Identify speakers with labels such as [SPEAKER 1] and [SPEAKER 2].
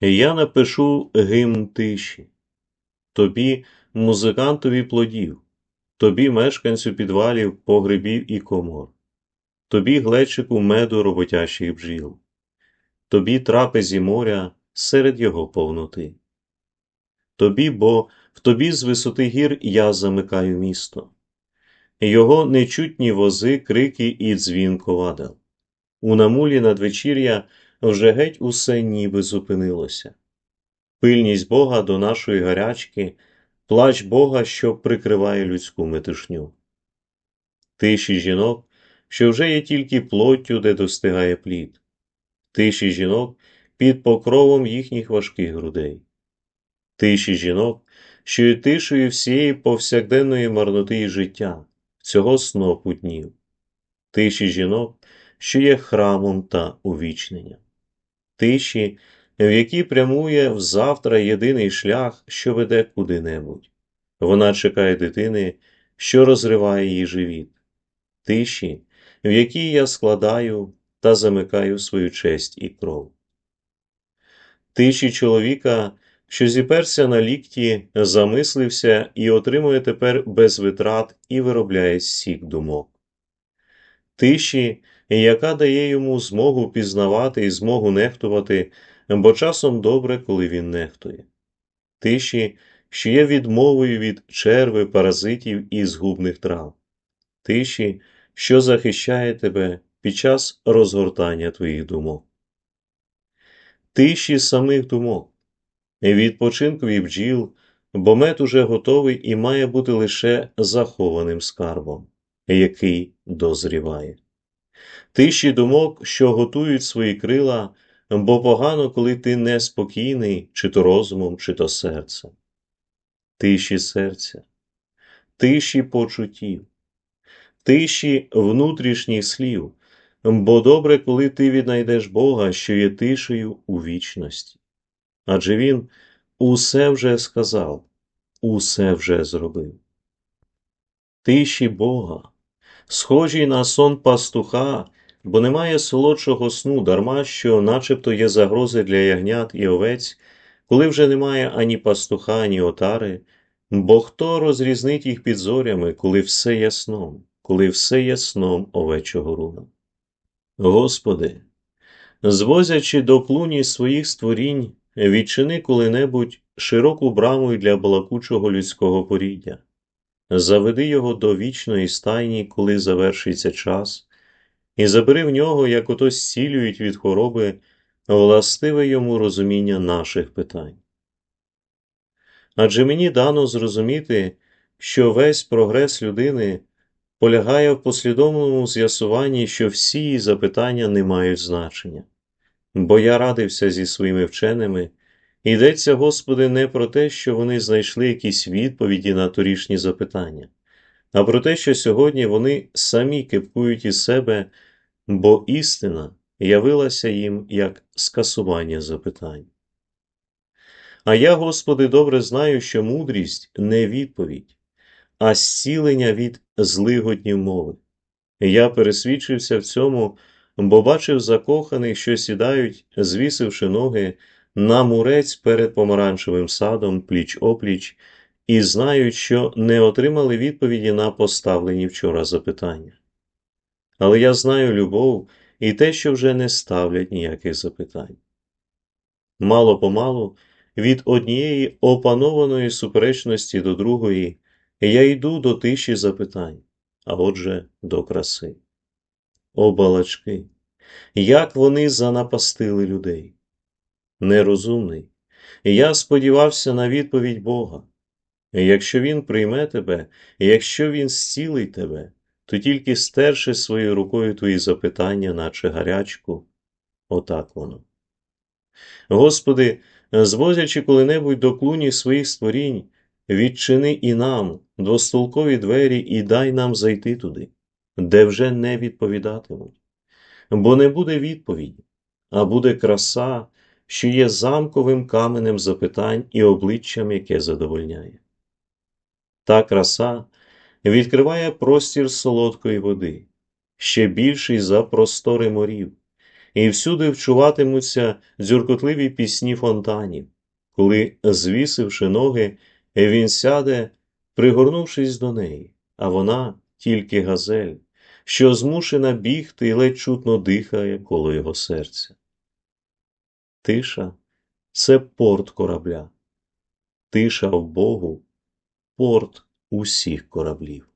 [SPEAKER 1] Я напишу гимн тиші, тобі, музикантові плодів, тобі мешканцю підвалів, погребів і комор, тобі глечику меду роботящих бджіл, тобі трапезі моря серед його повноти. Тобі, бо в тобі з висоти гір я замикаю місто, його нечутні вози, крики і дзвін ковадел. У намулі надвечір'я вже геть усе ніби зупинилося. Пильність Бога до нашої гарячки, плач Бога, що прикриває людську метушню. Тиші жінок, що вже є тільки плоттю, де достигає плід, тиші жінок під покровом їхніх важких грудей, тиші жінок, що є тишею всієї повсякденної марноти і життя, цього снопу днів, тиші жінок, що є храмом та увічненням тиші, в якій прямує взавтра єдиний шлях, що веде куди-небудь. Вона чекає дитини, що розриває її живіт, тиші, в якій я складаю та замикаю свою честь і кров. Тиші чоловіка, що зіперся на лікті, замислився і отримує тепер без витрат і виробляє сік думок. Тиші, яка дає йому змогу пізнавати і змогу нехтувати, бо часом добре, коли він нехтує. Тиші, що є відмовою від черви, паразитів і згубних трав, тиші, що захищає тебе під час розгортання твоїх думок. Тиші самих думок, відпочинкові бджіл, бо мед уже готовий і має бути лише захованим скарбом, який дозріває тиші думок, що готують свої крила, бо погано, коли ти неспокійний, чи то розумом, чи то серцем. Тиші серця, тиші почуттів, тиші внутрішніх слів, бо добре, коли ти віднайдеш Бога, що є тишею у вічності. Адже Він усе вже сказав, усе вже зробив. Тиші Бога, схожі на сон пастуха, бо немає солодшого сну, дарма що, начебто, є загрози для ягнят і овець, коли вже немає ані пастуха, ані отари, бо хто розрізнить їх під зорями, коли все є сном, коли все є сном овечого руна. Господи, звозячи до плуні своїх створінь, відчини коли-небудь широку браму для балакучого людського поріддя, заведи його до вічної стайні, коли завершиться час, і забери в нього, як ото зцілюють від хвороби, властиве йому розуміння наших питань. Адже мені дано зрозуміти, що весь прогрес людини полягає в послідовному з'ясуванні, що всі її запитання не мають значення, бо я радився зі своїми вченими, йдеться, Господи, не про те, що вони знайшли якісь відповіді на торішні запитання, а про те, що сьогодні вони самі кипкують із себе бо істина явилася їм як скасування запитань. А я, Господи, добре знаю, що мудрість не відповідь, а зцілення від злигоднів мови. Я пересвідчився в цьому, бо бачив закоханих, що сідають, звісивши ноги, на мурець перед помаранчевим садом пліч опліч, і знають, що не отримали відповіді на поставлені вчора запитання але я знаю любов і те, що вже не ставлять ніяких запитань. Мало помалу, від однієї опанованої суперечності до другої, я йду до тиші запитань, а отже, до краси. О, балачки, як вони занапастили людей. Нерозумний, я сподівався на відповідь Бога. Якщо Він прийме тебе, якщо Він зцілить тебе, то тільки стерши своєю рукою твої запитання, наче гарячку, отак воно. Господи, звозячи коли-небудь до клуні своїх створінь, відчини і нам двостолкові двері і дай нам зайти туди, де вже не відповідатимуть. Бо не буде відповіді, а буде краса, що є замковим каменем запитань і обличчям, яке задовольняє. Та краса відкриває простір солодкої води, ще більший за простори морів, і всюди вчуватимуться дзюркотливі пісні фонтанів, коли, звісивши ноги, він сяде, пригорнувшись до неї, а вона тільки газель, що змушена бігти і ледь чутно дихає коло його серця. Тиша це порт корабля, тиша в Богу, порт усіх кораблів.